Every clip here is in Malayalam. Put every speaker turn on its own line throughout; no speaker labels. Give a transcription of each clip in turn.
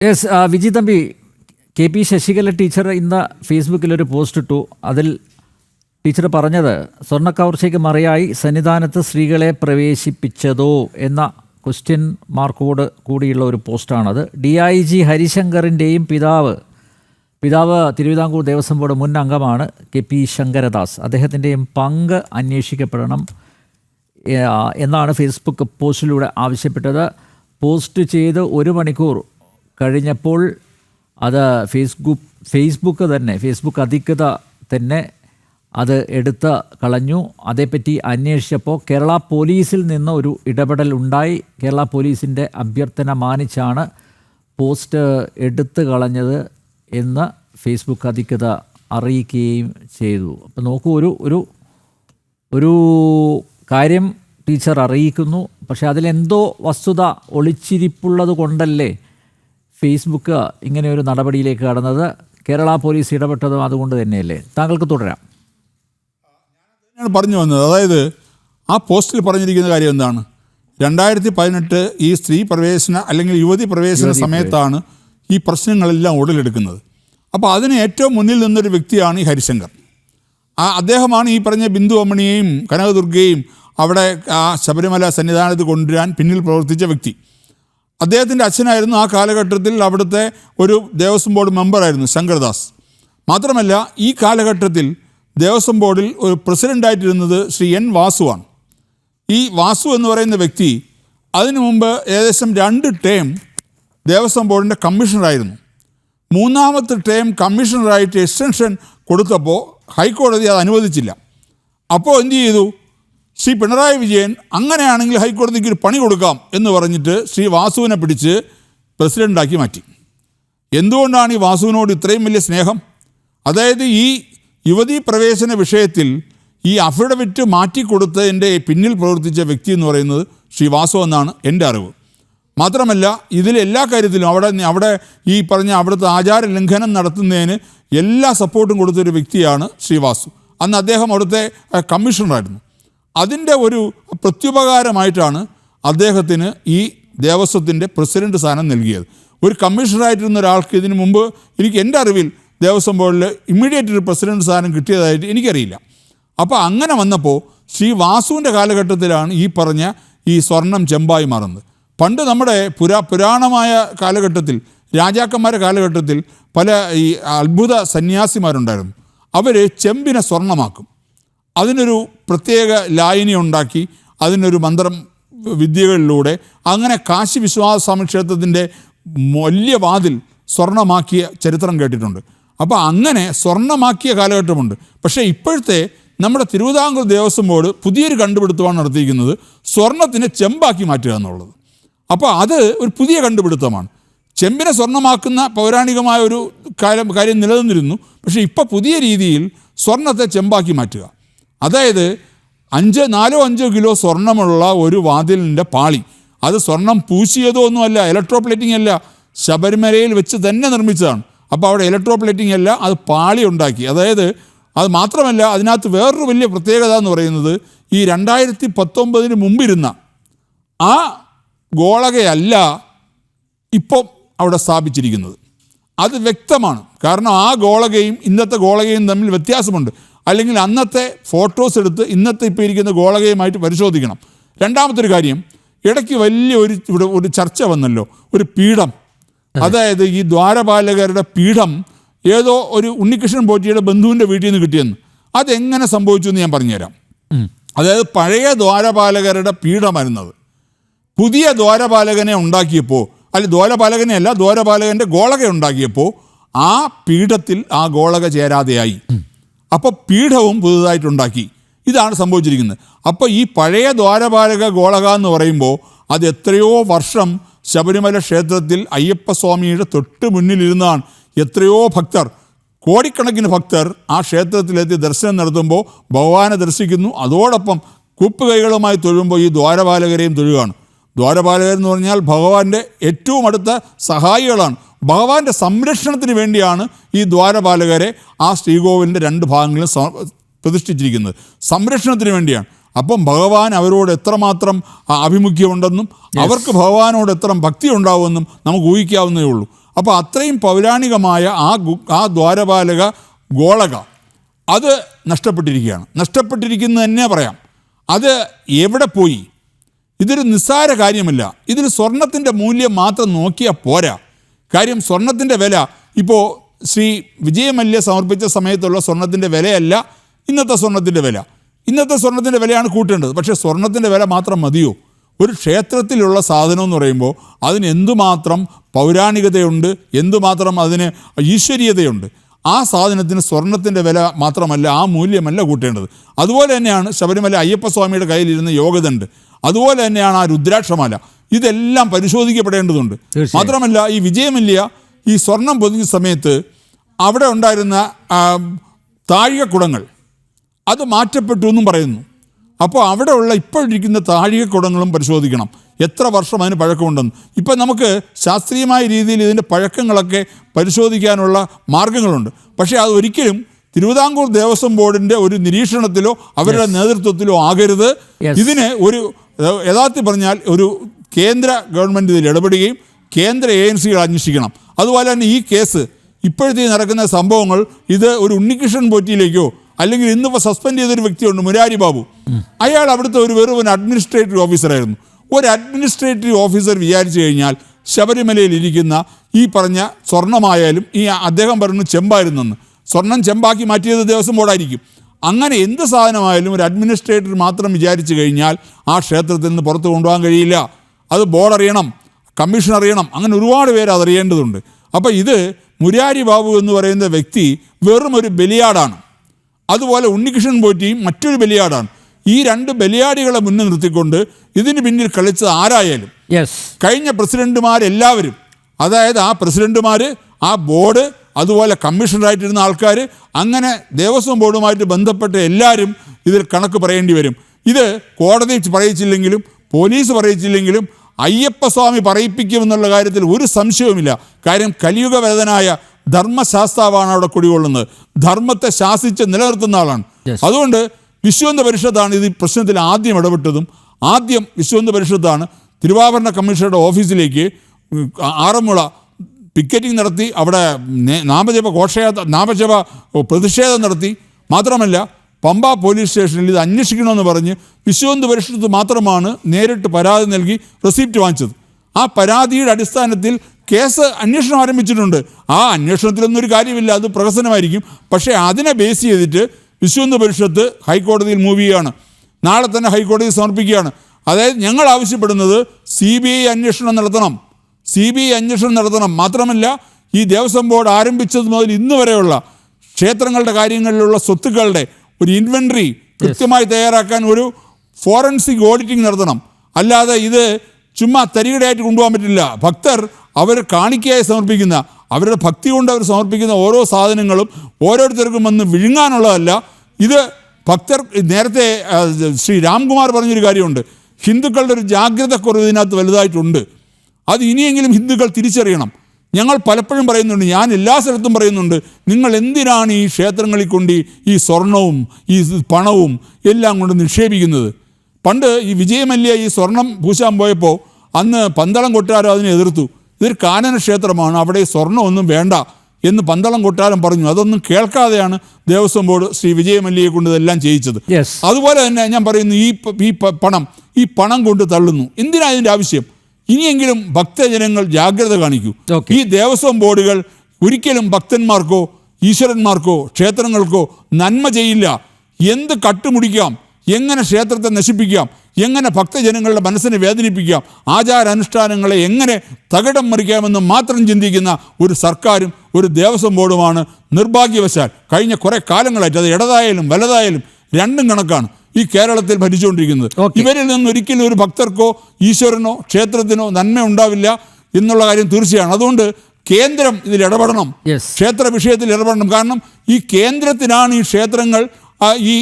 Yes Viji Thampi K P Sasikala teacher ഇന്ന് ഫേസ്ബുക്കിലൊരു പോസ്റ്റ് ഇട്ടു. അതിൽ ടീച്ചർ പറഞ്ഞത് സ്വർണക്കവർച്ചയ്ക്ക് മറയായി സന്നിധാനത്ത് സ്ത്രീകളെ പ്രവേശിപ്പിച്ചതോ? എന്ന ക്വസ്റ്റ്യൻ മാർക്കോട് കൂടിയുള്ള ഒരു പോസ്റ്റാണത് ഡി ഐ ജി ഹരിശങ്കറിന്റെയും പിതാവ് പിതാവ് തിരുവിതാംകൂർ ദേവസ്വം ബോർഡ് മുൻ അംഗമാണ് കെ പി ശങ്കരദാസ്. അദ്ദേഹത്തിന്റെയും പങ്ക് അന്വേഷിക്കപ്പെടണം എന്നാണ് ഫേസ്ബുക്ക് പോസ്റ്റിലൂടെ ആവശ്യപ്പെട്ടത്. പോസ്റ്റ് ചെയ്ത് ഒരു മണിക്കൂർ കഴിഞ്ഞപ്പോൾ അത് ഫേസ്ബുക്ക് ഫേസ്ബുക്ക് തന്നെ ഫേസ്ബുക്ക് അധികൃത തന്നെ അത് എടുത്ത് കളഞ്ഞു. അതേപ്പറ്റി അന്വേഷിച്ചപ്പോൾ കേരള പോലീസിൽ നിന്ന് ഒരു ഇടപെടൽ ഉണ്ടായി. കേരള പോലീസിന്റെ അഭ്യർത്ഥന മാനിച്ചാണ് പോസ്റ്റ് എടുത്തു കളഞ്ഞത് എന്ന് ഫേസ്ബുക്ക് അധികൃത അറിയിക്കുകയും ചെയ്തു. അപ്പോൾ നോക്കൂ ഒരു ഒരു ഒരു കാര്യം ടീച്ചർ അറിയിക്കുന്നു. പക്ഷെ അതിലെന്തോ വസ്തുത ഒളിച്ചിരിപ്പുള്ളത് കൊണ്ടല്ലേ ഫേസ്ബുക്ക് ഇങ്ങനെ ഒരു നടപടിയിലേക്ക് കടന്നത് കേരള പോലീസ് ഇടപെട്ടതും അതുകൊണ്ട് തന്നെയല്ലേ? താങ്കൾക്ക് തുടരാം.
ഞാൻ പറഞ്ഞു വന്നത് അതായത് ആ പോസ്റ്റിൽ പറഞ്ഞിരിക്കുന്ന കാര്യം എന്താണ്? രണ്ടായിരത്തി പതിനെട്ട് ഈ സ്ത്രീ പ്രവേശന അല്ലെങ്കിൽ യുവതി പ്രവേശന സമയത്താണ് ഈ പ്രശ്നങ്ങളെല്ലാം ഉടലെടുക്കുന്നത്. അപ്പോൾ അതിന് ഏറ്റവും മുന്നിൽ നിന്നൊരു വ്യക്തിയാണ് ഈ ഹരിശങ്കർ. ആ അദ്ദേഹമാണ് ഈ പറഞ്ഞ ബിന്ദു അമ്മണിയെയും കനകദുർഗയെയും അവിടെ ആ ശബരിമല സന്നിധാനത്ത് കൊണ്ടുവരാൻ പിന്നിൽ പ്രവർത്തിച്ച വ്യക്തി. അദ്ദേഹത്തിന്റെ അച്ഛനായിരുന്നു ആ കാലഘട്ടത്തിൽ അവിടുത്തെ ഒരു ദേവസ്വം ബോർഡ് മെമ്പറായിരുന്നു ശങ്കർദാസ് മാത്രമല്ല ഈ കാലഘട്ടത്തിൽ ദേവസ്വം ബോർഡിൽ ഒരു പ്രസിഡന്റായിട്ടിരുന്നത് ശ്രീ എൻ വാസുവാണ്. ഈ വാസു എന്ന് പറയുന്ന വ്യക്തി അതിനു മുമ്പ് ഏകദേശം രണ്ട് ടേം ദേവസ്വം ബോർഡിന്റെ കമ്മീഷണറായിരുന്നു. മൂന്നാമത്തെ ടേം കമ്മീഷണറായിട്ട് എക്സ്റ്റൻഷൻ കൊടുത്തപ്പോൾ ഹൈക്കോടതി അത് അനുവദിച്ചില്ല. അപ്പോൾ എന്തു ചെയ്തു? ശ്രീ പിണറായി വിജയൻ അങ്ങനെയാണെങ്കിൽ ഹൈക്കോടതിക്ക് ഒരു പണി കൊടുക്കാം എന്ന് പറഞ്ഞിട്ട് ശ്രീ വാസുവിനെ പിടിച്ച് പ്രസിഡന്റാക്കി മാറ്റി. എന്തുകൊണ്ടാണ് ഈ വാസുവിനോട് ഇത്രയും വലിയ സ്നേഹം? അതായത് ഈ യുവതീ പ്രവേശന വിഷയത്തിൽ ഈ അഫിഡവിറ്റ് മാറ്റിക്കൊടുത്തതിന്റെ പിന്നിൽ പ്രവർത്തിച്ച വ്യക്തി എന്ന് പറയുന്നത് ശ്രീ വാസു എന്നാണ് എന്റെ അറിവ്. മാത്രമല്ല ഇതിൽ എല്ലാ കാര്യത്തിലും അവിടെ അവിടെ ഈ പറഞ്ഞ അവിടുത്തെ ആചാര ലംഘനം നടത്തുന്നതിന് എല്ലാ സപ്പോർട്ടും കൊടുത്തൊരു വ്യക്തിയാണ് ശ്രീവാസു അന്ന് അദ്ദേഹം അവിടുത്തെ കമ്മീഷണറായിരുന്നു. അതിന്റെ ഒരു പ്രത്യുപകാരമായിട്ടാണ് അദ്ദേഹത്തിന് ഈ ദേവസ്വത്തിന്റെ പ്രസിഡന്റ് സ്ഥാനം നൽകിയത്. ഒരു കമ്മീഷണറായിട്ടിരുന്ന ഒരാൾക്ക് ഇതിനു മുമ്പ് എനിക്ക് എന്റെ അറിവിൽ ദേവസ്വം ബോർഡിൽ ഇമ്മീഡിയറ്റ് ഒരു പ്രസിഡന്റ് സ്ഥാനം കിട്ടിയതായിട്ട് എനിക്കറിയില്ല. അപ്പോൾ അങ്ങനെ വന്നപ്പോൾ ശ്രീ വാസുവിന്റെ കാലഘട്ടത്തിലാണ് ഈ പറഞ്ഞ ഈ സ്വർണം ചെമ്പായി മാറുന്നത്. പണ്ട് നമ്മുടെ പുരാ പുരാണമായ കാലഘട്ടത്തിൽ രാജാക്കന്മാരുടെ കാലഘട്ടത്തിൽ പല ഈ അത്ഭുത സന്യാസിമാരുണ്ടായിരുന്നു. അവർ ചെമ്പിനെ സ്വർണമാക്കും അതിനൊരു പ്രത്യേക ലായനി ഉണ്ടാക്കി അതിനൊരു മന്ത്രം വിദ്യകളിലൂടെ അങ്ങനെ കാശി വിശ്വാസ ക്ഷേത്രത്തിന്റെ വലിയ വാതിൽ സ്വർണമാക്കിയ ചരിത്രം കേട്ടിട്ടുണ്ട്. അപ്പോൾ അങ്ങനെ സ്വർണമാക്കിയ കാലഘട്ടമുണ്ട്. പക്ഷേ ഇപ്പോഴത്തെ നമ്മുടെ തിരുവിതാംകൂർ ദേവസ്വം ബോർഡ് പുതിയൊരു കണ്ടുപിടുത്തമാണ് നടത്തിയിരിക്കുന്നത് സ്വർണത്തിനെ ചെമ്പാക്കി മാറ്റുക എന്നുള്ളത്. അപ്പോൾ അത് ഒരു പുതിയ കണ്ടുപിടുത്തമാണ്. ചെമ്പിനെ സ്വർണമാക്കുന്ന പൗരാണികമായ ഒരു കാര്യം കാര്യം നിലനിന്നിരുന്നു. പക്ഷേ ഇപ്പോൾ പുതിയ രീതിയിൽ സ്വർണത്തെ ചെമ്പാക്കി മാറ്റുക. അതായത് അഞ്ച് നാലോ അഞ്ചോ കിലോ സ്വർണമുള്ള ഒരു വാതിലിന്റെ പാളി. അത് സ്വർണം പൂശിയതോ ഒന്നുമല്ല ഇലക്ട്രോ പ്ലേറ്റിംഗ് അല്ല. ശബരിമലയിൽ വെച്ച് തന്നെ നിർമ്മിച്ചതാണ്. അപ്പോൾ അവിടെ ഇലക്ട്രോപ്ലേറ്റിംഗ് അല്ല അത് പാളി ഉണ്ടാക്കി. അതായത് അത് മാത്രമല്ല അതിനകത്ത് വേറൊരു വലിയ പ്രത്യേകത എന്ന് പറയുന്നത് ഈ രണ്ടായിരത്തി പത്തൊമ്പതിന് മുമ്പിരുന്ന ആ ഗോളകയല്ല ഇപ്പം അവിടെ സ്ഥാപിച്ചിരിക്കുന്നത്. അത് വ്യക്തമാണ്. കാരണം ആ ഗോളകയും ഇന്നത്തെ ഗോളകയും തമ്മിൽ വ്യത്യാസമുണ്ട്. അല്ലെങ്കിൽ അന്നത്തെ ഫോട്ടോസ് എടുത്ത് ഇന്നത്തെ ഇപ്പോൾ ഇരിക്കുന്ന ഗോളകയുമായിട്ട് പരിശോധിക്കണം. രണ്ടാമത്തെ ഒരു കാര്യം ഇടയ്ക്ക് വലിയ ഒരു ഇവിടെ ഒരു ചർച്ച വന്നല്ലോ ഒരു പീഠം. അതായത് ഈ ദ്വാരപാലകരുടെ പീഠം ഏതോ ഒരു ഉണ്ണികൃഷ്ണൻ പോറ്റിയുടെ ബന്ധുവിന്റെ വീട്ടിൽ നിന്ന് കിട്ടിയെന്ന്. അതെങ്ങനെ സംഭവിച്ചു എന്ന് ഞാൻ പറഞ്ഞുതരാം. അതായത് പഴയ ദ്വാരപാലകരുടെ പീഠമായിരുന്നത്. പുതിയ ദ്വാരപാലകനെ ഉണ്ടാക്കിയപ്പോൾ അല്ല ദ്വാരപാലകനെ അല്ല ദ്വാരപാലകന്റെ ഗോളക ഉണ്ടാക്കിയപ്പോൾ ആ പീഠത്തിൽ ആ ഗോളക ചേരാതെയായി. അപ്പോൾ പീഠവും പുതുതായിട്ടുണ്ടാക്കി. ഇതാണ് സംഭവിച്ചിരിക്കുന്നത്. അപ്പോൾ ഈ പഴയ ദ്വാരപാലക ഗോളക എന്ന് പറയുമ്പോൾ അത് എത്രയോ വർഷം ശബരിമല ക്ഷേത്രത്തിൽ അയ്യപ്പസ്വാമിയുടെ തൊട്ട് മുന്നിലിരുന്നാണ് എത്രയോ ഭക്തർ കോടിക്കണക്കിന് ഭക്തർ ആ ക്ഷേത്രത്തിലെത്തി ദർശനം നടത്തുമ്പോൾ ഭഗവാനെ ദർശിക്കുന്നു. അതോടൊപ്പം കൂപ്പുകൈകളുമായി തൊഴുമ്പോൾ ഈ ദ്വാരപാലകരെയും തൊഴുകയാണ്. ദ്വാരപാലകർ എന്ന് പറഞ്ഞാൽ ഭഗവാന്റെ ഏറ്റവും അടുത്ത സഹായികളാണ്. ഭഗവാന്റെ സംരക്ഷണത്തിന് വേണ്ടിയാണ് ഈ ദ്വാരപാലകരെ ആ ശ്രീകോവിലിന്റെ രണ്ട് ഭാഗങ്ങളിലും പ്രതിഷ്ഠിച്ചിരിക്കുന്നത്. സംരക്ഷണത്തിന് വേണ്ടിയാണ്. അപ്പം ഭഗവാൻ അവരോട് എത്രമാത്രം ആഭിമുഖ്യമുണ്ടെന്നും അവർക്ക് ഭഗവാനോട് എത്ര ഭക്തി ഉണ്ടാവുമെന്നും നമുക്ക് ഊഹിക്കാവുന്നേ ഉള്ളൂ. അപ്പോൾ അത്രയും പൗരാണികമായ ആ ഗു- ആ ദ്വാരപാലക ഗോളക അത് നഷ്ടപ്പെട്ടിരിക്കുകയാണ്. നഷ്ടപ്പെട്ടിരിക്കുന്നത് തന്നെ പറയാം. അത് എവിടെ പോയി? ഇതൊരു നിസ്സാര കാര്യമല്ല. ഇതിന് സ്വർണത്തിന്റെ മൂല്യം മാത്രം നോക്കിയാൽ പോരാ. കാര്യം സ്വർണത്തിന്റെ വില ഇപ്പോൾ ശ്രീ വിജയമല്യ സമർപ്പിച്ച സമയത്തുള്ള സ്വർണത്തിന്റെ വിലയല്ല ഇന്നത്തെ സ്വർണത്തിന്റെ വില. ഇന്നത്തെ സ്വർണത്തിന്റെ വിലയാണ് കൂട്ടേണ്ടത്. പക്ഷേ സ്വർണത്തിന്റെ വില മാത്രം മതിയോ? ഒരു ക്ഷേത്രത്തിലുള്ള സാധനം എന്ന് പറയുമ്പോൾ അതിന് എന്തുമാത്രം പൗരാണികതയുണ്ട് എന്തുമാത്രം അതിന് ഈശ്വരീയതയുണ്ട്? ആ സാധനത്തിന് സ്വർണത്തിന്റെ വില മാത്രമല്ല ആ മൂല്യമല്ല കൂട്ടേണ്ടത്. അതുപോലെ തന്നെയാണ് ശബരിമല അയ്യപ്പസ്വാമിയുടെ കയ്യിലിരുന്ന് യോഗദണ്ഡ് അതുപോലെ തന്നെയാണ് ആ രുദ്രാക്ഷമാല. ഇതെല്ലാം പരിശോധിക്കപ്പെടേണ്ടതുണ്ട്. മാത്രമല്ല ഈ വിജയമല്യ ഈ സ്വർണം പൊതിഞ്ഞ സമയത്ത് അവിടെ ഉണ്ടായിരുന്ന താഴികക്കുടങ്ങൾ അത് മാറ്റപ്പെട്ടു എന്നും പറയുന്നു. അപ്പോൾ അവിടെയുള്ള ഇപ്പോഴിരിക്കുന്ന താഴികക്കുടങ്ങളും പരിശോധിക്കണം. എത്ര വർഷം അതിന് പഴക്കമുണ്ടെന്ന്. ഇപ്പം നമുക്ക് ശാസ്ത്രീയമായ രീതിയിൽ ഇതിന്റെ പഴക്കങ്ങളൊക്കെ പരിശോധിക്കാനുള്ള മാർഗങ്ങളുണ്ട്. പക്ഷേ അത് ഒരിക്കലും തിരുവിതാംകൂർ ദേവസ്വം ബോർഡിന്റെ ഒരു നിരീക്ഷണത്തിലോ അവരുടെ നേതൃത്വത്തിലോ ആകരുത്. ഇതിന് ഒരു യഥാർത്ഥത്തിൽ പറഞ്ഞാൽ ഒരു കേന്ദ്ര ഗവൺമെന്റ് ഇതിൽ ഇടപെടുകയും കേന്ദ്ര ഏജൻസികൾ അന്വേഷിക്കണം. അതുപോലെ തന്നെ ഈ കേസ് ഇപ്പോഴത്തെ നടക്കുന്ന സംഭവങ്ങൾ ഇത് ഒരു ഉണ്ണികൃഷ്ണൻ പോറ്റിയിലേക്കോ അല്ലെങ്കിൽ ഇന്നിപ്പോൾ സസ്പെൻഡ് ചെയ്തൊരു വ്യക്തിയുണ്ട് മുരാരി ബാബു. അയാൾ അവിടുത്തെ ഒരു വെറും ഒരു അഡ്മിനിസ്ട്രേറ്റീവ് ഓഫീസറായിരുന്നു ഒരു അഡ്മിനിസ്ട്രേറ്റീവ് ഓഫീസർ വിചാരിച്ചു കഴിഞ്ഞാൽ ശബരിമലയിൽ ഇരിക്കുന്ന ഈ പറഞ്ഞ സ്വർണമായാലും ഈ അദ്ദേഹം പറഞ്ഞു ചെമ്പായിരുന്നെന്ന്. സ്വർണം ചെമ്പാക്കി മാറ്റിയത് ദേവസ്വം ബോർഡായിരിക്കും. അങ്ങനെ എന്ത് സാധനമായാലും ഒരു അഡ്മിനിസ്ട്രേറ്റർ മാത്രം വിചാരിച്ചു കഴിഞ്ഞാൽ ആ ക്ഷേത്രത്തിൽ നിന്ന് പുറത്ത് കൊണ്ടുപോകാൻ കഴിയില്ല. അത് ബോർഡ് അറിയണം കമ്മീഷൻ അറിയണം അങ്ങനെ ഒരുപാട് പേര് അതറിയേണ്ടതുണ്ട് അപ്പോൾ ഇത് മുരാരി ബാബു എന്ന് പറയുന്ന വ്യക്തി വെറും ഒരു ബലിയാടാണ്. അതുപോലെ ഉണ്ണികൃഷ്ണൻ പോറ്റിയും മറ്റൊരു ബലിയാടാണ്. ഈ രണ്ട് ബലിയാടികളെ മുന്നിൽ നിർത്തിക്കൊണ്ട് ഇതിന് പിന്നിൽ കളിച്ചത് ആരായാലും. കഴിഞ്ഞ പ്രസിഡന്റുമാരെല്ലാവരും അതായത് ആ പ്രസിഡന്റുമാർ ആ ബോർഡ് അതുപോലെ കമ്മീഷണറായിട്ടിരുന്ന ആൾക്കാർ അങ്ങനെ ദേവസ്വം ബോർഡുമായിട്ട് ബന്ധപ്പെട്ട എല്ലാവരും ഇതിൽ കണക്ക് പറയേണ്ടി വരും. ഇത് കോടതി പറയിച്ചില്ലെങ്കിലും പോലീസ് പറയിച്ചില്ലെങ്കിലും അയ്യപ്പസ്വാമി പറയിപ്പിക്കുമെന്നുള്ള കാര്യത്തിൽ ഒരു സംശയവുമില്ല. കാര്യം കലിയുഗവേദനായ ധർമ്മശാസ്താവാണ് അവിടെ കുടികൊള്ളുന്നത്. ധർമ്മത്തെ ശാസിച്ച് നിലനിർത്തുന്ന ആളാണ്. അതുകൊണ്ട് വിശ്വന്ത പരിഷത്താണ് ഇത് ഈ പ്രശ്നത്തിൽ ആദ്യം ഇടപെട്ടതും ആദ്യം വിശ്വന്ത പരിഷത്താണ് തിരുവാഭരണ കമ്മീഷണറുടെ ഓഫീസിലേക്ക് ആറന്മുള പിക്കറ്റിംഗ് നടത്തി അവിടെ നാമജപ ഘോഷയാത്ര നാമജപ പ്രതിഷേധം നടത്തി. മാത്രമല്ല പമ്പ പോലീസ് സ്റ്റേഷനിൽ ഇത് അന്വേഷിക്കണമെന്ന് പറഞ്ഞ് വിശ്വന്ത് പരിഷത്ത് മാത്രമാണ് നേരിട്ട് പരാതി നൽകി റെസിപ്റ്റ് വാങ്ങിച്ചത്. ആ പരാതിയുടെ അടിസ്ഥാനത്തിൽ കേസ് അന്വേഷണം ആരംഭിച്ചിട്ടുണ്ട്. ആ അന്വേഷണത്തിലൊന്നും ഒരു കാര്യമില്ല അത് പ്രഹസനമായിരിക്കും. പക്ഷേ അതിനെ ബേസ് ചെയ്തിട്ട് വിശ്വന്ത് പരിഷത്ത് ഹൈക്കോടതിയിൽ മൂവ് ചെയ്യുകയാണ്. നാളെ തന്നെ ഹൈക്കോടതിയിൽ സമർപ്പിക്കുകയാണ്. അതായത് ഞങ്ങൾ ആവശ്യപ്പെടുന്നത് സി ബി ഐ അന്വേഷണം നടത്തണം. സി ബി ഐ അന്വേഷണം നടത്തണം. മാത്രമല്ല ഈ ദേവസ്വം ബോർഡ് ആരംഭിച്ചത് മുതൽ ഇന്ന് വരെയുള്ള ക്ഷേത്രങ്ങളുടെ കാര്യങ്ങളിലുള്ള സ്വത്തുക്കളുടെ ഒരു ഇൻവെൻട്രി കൃത്യമായി തയ്യാറാക്കാൻ ഒരു ഫോറൻസിക് ഓഡിറ്റിംഗ് നടത്തണം. അല്ലാതെ ഇത് ചുമ്മാ തരികടയായിട്ട് കൊണ്ടുപോകാൻ പറ്റില്ല. ഭക്തർ അവർ കാണിക്കയായി സമർപ്പിക്കുന്ന അവരുടെ ഭക്തി കൊണ്ട് അവർ സമർപ്പിക്കുന്ന ഓരോ സാധനങ്ങളും ഓരോരുത്തർക്കും വന്ന് വിഴുങ്ങാനുള്ളതല്ല. ഇത് ഭക്തർ നേരത്തെ ശ്രീ രാംകുമാർ പറഞ്ഞൊരു കാര്യമുണ്ട്. ഹിന്ദുക്കളുടെ ഒരു ജാഗ്രത കുറവ് ഇതിനകത്ത് വലുതായിട്ടുണ്ട്. അത് ഇനിയെങ്കിലും ഹിന്ദുക്കൾ തിരിച്ചറിയണം. ഞങ്ങൾ പലപ്പോഴും പറയുന്നുണ്ട് ഞാൻ എല്ലാ സ്ഥലത്തും പറയുന്നുണ്ട് നിങ്ങൾ എന്തിനാണ് ഈ ക്ഷേത്രങ്ങളിൽ കൊണ്ട് ഈ- സ്വർണവും ഈ പണവും എല്ലാം കൊണ്ട് നിക്ഷേപിക്കുന്നത്? പണ്ട് ഈ വിജയമല്യ ഈ സ്വർണം പൂശാൻ പോയപ്പോൾ അന്ന് പന്തളം കൊട്ടാരം അതിനെ എതിർത്തു. ഇതൊരു കാനന ക്ഷേത്രമാണ് അവിടെ സ്വർണം വേണ്ട എന്ന് പന്തളം കൊട്ടാരം പറഞ്ഞു. അതൊന്നും കേൾക്കാതെയാണ് ദേവസ്വം ബോർഡ് ശ്രീ വിജയമല്യയെ കൊണ്ട് ഇതെല്ലാം ചെയ്യിച്ചത്. അതുപോലെ തന്നെ ഞാൻ പറയുന്നു ഈ ഈ പണം ഈ പണം കൊണ്ട് തള്ളുന്നു. എന്തിനാ ഇതിന്റെ ആവശ്യം? ഇനിയെങ്കിലും ഭക്തജനങ്ങൾ ജാഗ്രത കാണിക്കൂ. ഈ ദേവസ്വം ബോർഡുകൾ ഒരിക്കലും ഭക്തന്മാർക്കോ ഈശ്വരന്മാർക്കോ ക്ഷേത്രങ്ങൾക്കോ നന്മ ചെയ്യില്ല. എന്ത് കട്ടുമുടിക്കാം എങ്ങനെ ക്ഷേത്രത്തെ നശിപ്പിക്കാം എങ്ങനെ ഭക്തജനങ്ങളുടെ മനസ്സിനെ വേദനിപ്പിക്കാം ആചാരാനുഷ്ഠാനങ്ങളെ എങ്ങനെ തകിടം മറിക്കാമെന്ന് മാത്രം ചിന്തിക്കുന്ന ഒരു സർക്കാരും ഒരു ദേവസ്വം ബോർഡുമാണ് നിർഭാഗ്യവശാൽ കഴിഞ്ഞ കുറേ കാലങ്ങളായിട്ട് അത് ഇടതായാലും വലതായാലും രണ്ടും കണക്കാണ്. ഈ കേരളത്തിൽ ഭരിച്ചുകൊണ്ടിരിക്കുന്നത്. ഇവരിൽ നിന്ന് ഒരിക്കലും ഒരു ഭക്തർക്കോ ഈശ്വരനോ ക്ഷേത്രത്തിനോ നന്മ ഉണ്ടാവില്ല എന്നുള്ള കാര്യം തീർച്ചയാണ്. അതുകൊണ്ട് കേന്ദ്രം ഇതിൽ ഇടപെടണം. ക്ഷേത്ര വിഷയത്തിൽ ഇടപെടണം. കാരണം ഈ കേന്ദ്രത്തിനാണ് ഈ ക്ഷേത്രങ്ങൾ ഈ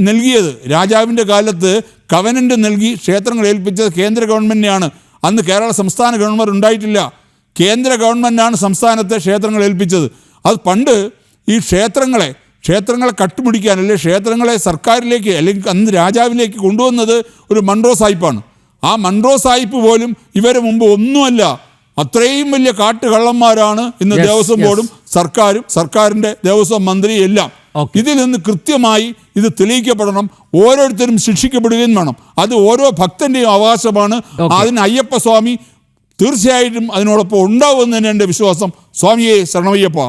നൽകിയത്. രാജാവിന്റെ കാലത്ത് കവനന്റ് നൽകി ക്ഷേത്രങ്ങൾ ഏൽപ്പിച്ചത് കേന്ദ്ര ഗവൺമെന്റിനെയാണ്. അന്ന് കേരള സംസ്ഥാന ഗവൺമെന്റ് ഉണ്ടായിട്ടില്ല. കേന്ദ്ര ഗവൺമെന്റാണ് സംസ്ഥാനത്തെ ക്ഷേത്രങ്ങൾ ഏൽപ്പിച്ചത്. അത് പണ്ട് ഈ ക്ഷേത്രങ്ങളെ ക്ഷേത്രങ്ങളെ കട്ടുപിടിക്കാൻ അല്ലെങ്കിൽ ക്ഷേത്രങ്ങളെ സർക്കാരിലേക്ക് അല്ലെങ്കിൽ അന്ന് രാജാവിലേക്ക് കൊണ്ടുവന്നത് ഒരു മൺറോ സായിപ്പാണ്. ആ മൺറോ സായിപ്പ് പോലും ഇവരെ മുമ്പ് ഒന്നുമല്ല അത്രയും വലിയ കാട്ടുകള്ളന്മാരാണ് ഇന്ന് ദേവസ്വം ബോർഡും സർക്കാരും സർക്കാരിന്റെ ദേവസ്വം മന്ത്രിയും എല്ലാം. ഇതിൽ നിന്ന് കൃത്യമായി ഇത് തെളിയിക്കപ്പെടണം ഓരോരുത്തരും ശിക്ഷിക്കപ്പെടുകയും വേണം. അത് ഓരോ ഭക്തന്റെയും അവകാശമാണ്. അതിന് അയ്യപ്പ സ്വാമി തീർച്ചയായിട്ടും അതിനോടൊപ്പം ഉണ്ടാവുമെന്ന് തന്നെ എന്റെ വിശ്വാസം. സ്വാമിയെ ശരണമയ്യപ്പ.